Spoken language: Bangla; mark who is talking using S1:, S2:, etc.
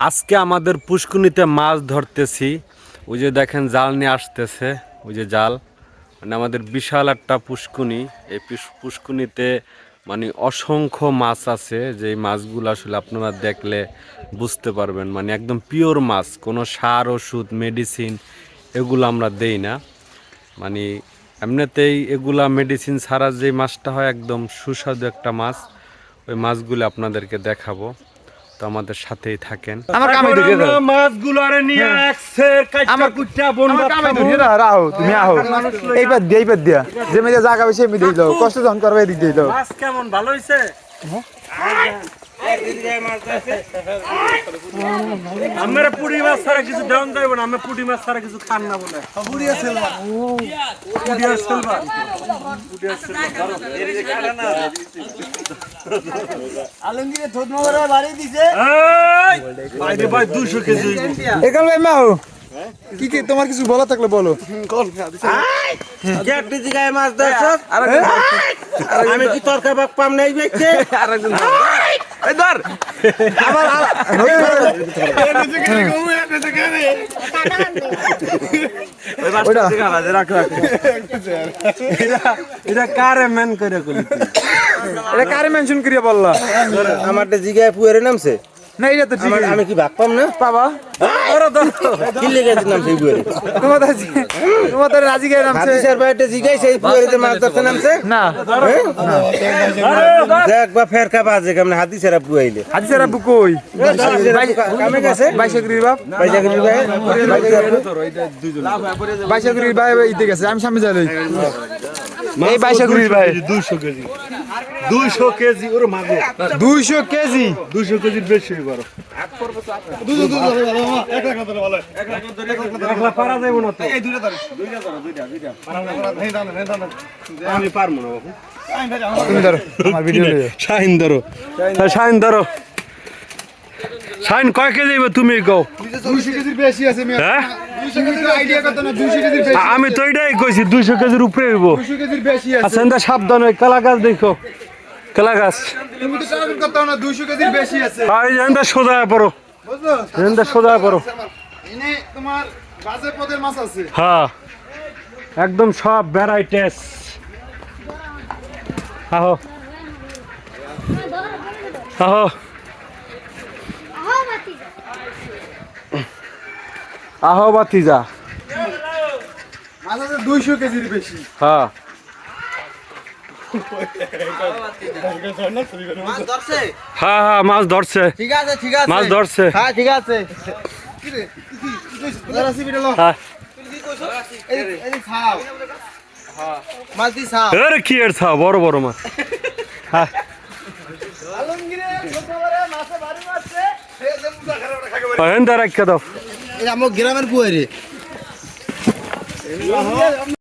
S1: আজকে আমাদের পুষ্কুনিতে মাছ ধরতেছি। ওই যে দেখেন জাল নিয়ে আসতেছে, ওই যে জাল। মানে আমাদের বিশাল একটা পুষ্কুনি এই পুষ- পুষ্কুনিতে মানে অসংখ্য মাছ আছে। যে মাছগুলো আসলে আপনারা দেখলে বুঝতে পারবেন। মানে একদম পিওর মাছ, কোনো সার, ওষুধ, মেডিসিন এগুলো আমরা দেই না। মানে এমনিতেই এগুলা মেডিসিন ছাড়া যে মাছটা হয় একদম সুস্বাদু একটা মাছ। ওই মাছগুলো আপনাদেরকে দেখাবো। তো আমাদের সাথেই থাকেন।
S2: আমার কামে দাও।
S1: মাছগুলো আরে নিয়ে একসের
S2: আমার কুচ্চা আমার কামে ধরিয়ে দাও রাও তুমি আহো। এইবার দিয়ে এইবার দিয়া। যে মেয়ে জায়গা বেশি এমনি দিয়ে দাও কষ্ট যখন করবে এদিক দিয়ে দাও।
S1: মাছ কেমন ভালো হইছে? আমরা পুরি মাছ ছাড়া কিছু দেওয়ান যাইব না আমরা পুটি মাছ ছাড়া কিছু খান না বলে। পুডিয়া সেলভার পুডিয়া সেলভার
S3: আলমগীরে থোদ মগরা বাড়ি দিছে।
S1: ভাই ভাই দুশো কেজি
S2: এখানে ভাই মা কি কি তোমার কিছু বলা থাকলে বলো।
S3: জায়গায় মাছ ধরছ? আমি কি তরকা বাক পাম নাই বেচছে
S2: এই ধর। আমার ওইটা।
S1: এটা কারে মেন করে কলি
S2: এটা কারে মেনশন করিয়া বললা?
S3: আমার জিগায় পুয়ারে নামছে।
S2: না এটা তো ঠিক
S3: আমি কি ভাগ পাম না?
S2: বাবা
S3: কি লেগে নামছে এই পুয়ারে
S2: তোমার তো তোমার তো রাজি গিয়ে নামছে।
S3: হাদিসের বাইরে জিগাই সেই পুয়ারে মাছ ধরতে নামছে।
S2: না।
S3: দেখ বা ফের কা বাজে কেমন হাদিসেরা পুয়াইলে
S2: হাজিরা বুকই
S3: কামে গেছে
S2: বাইশে গরিব বাপ।
S3: পয়সা ভাই
S2: বাইশে গরিব ভাই ইতে গেছে আমি সামনে যাই এই বাইশে গরিব ভাই।
S1: দুশো কেজি। দুশো কেজি ওর মাগো।
S2: দুইশো কেজি?
S1: দুশো কেজির বেশি বড় একলা পারা যাইব না তো। আমি পারব না শাহিন ধরো শাহিন ধরো। শাহিন কয় কেজি তুমি কও?
S2: দুইশো কেজির বেশি আছে
S1: হ্যাঁ?
S2: দুইশো কেজির আইডিয়া কত না? দুইশো কেজির বেশি।
S1: আমি তো এটাই কইছি দুইশো কেজির উপরে হইব। আচ্ছা এন্দা সাবধান হয় কলা গাছ দেখো। কলা গাছ।
S2: তুমি তো না? দুইশো কেজির বেশি আছে।
S1: আর এই সোজা পড়ো।
S2: বুঝলো
S1: সোজা হয়ে পড়ো।
S2: এনে তোমার বাজে পদের মাছ আছে।
S1: হ্যাঁ। একদম সব ভ্যারাইটিস। আহো। আহো। আহো বাতিজা
S2: মাছ আছে দুইশো কেজির বেশি।
S1: হ্যাঁ।
S3: মাছ ধরছে?
S1: হ্যাঁ হ্যাঁ মাছ ধরছে।
S3: ঠিক আছে ঠিক আছে।
S1: মাছ ধরছে।
S3: হ্যাঁ ঠিক আছে।
S1: হ্যাঁ। কি এর বড় বড় মাছ। হ্যাঁ। রাখা দাও।
S3: এই আমার গ্রামের পুয়ারে